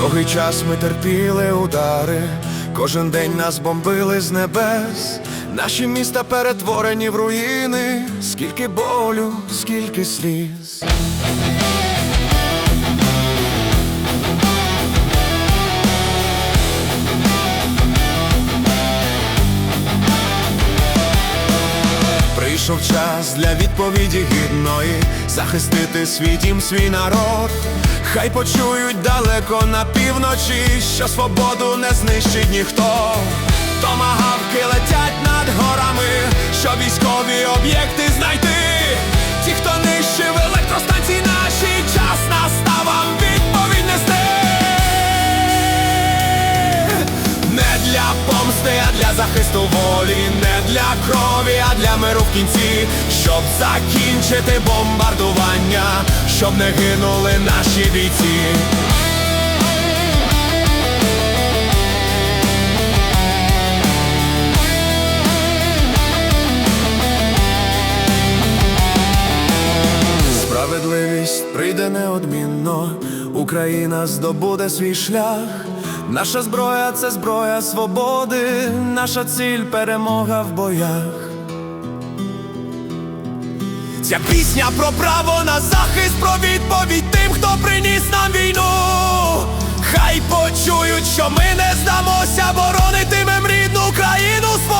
Довгий час ми терпіли удари, кожен день нас бомбили з небес. Наші міста перетворені в руїни, скільки болю, скільки сліз. Прийшов час для відповіді гідної захистити свій дім, свій народ. Хай почують далеко на півночі, що свободу не знищить ніхто. Томагавки летять над горами, що військові об'єкти захисту волі, не для крові, а для миру в кінці, щоб закінчити бомбардування, щоб не гинули наші бійці. Справедливість прийде неодмінно, Україна здобуде свій шлях. Наша зброя це зброя свободи, наша ціль перемога в боях. Ця пісня про право на захист, про відповідь тим, хто приніс нам війну. Хай почують, що ми не здамося, боронитимем рідну країну. свою